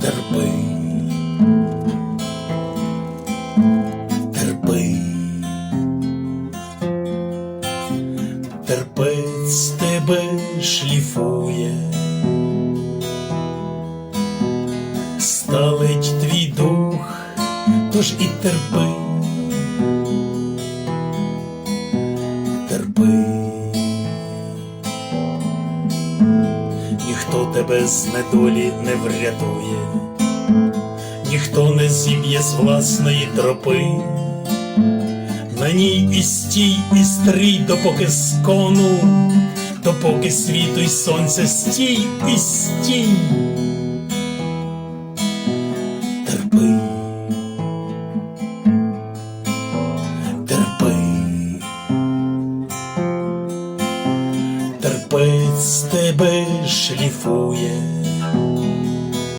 терпи, терпи, терпець тебе шліфує, сталить твій дух, тож і терпи, терпи. Ніхто тебе з недолі не врятує, ніхто не зіб'є з власної тропи, на ній і стій, і стрій, допоки скону, допоки світу й сонця стій і стій. Терпи, терпець тебе шліфує.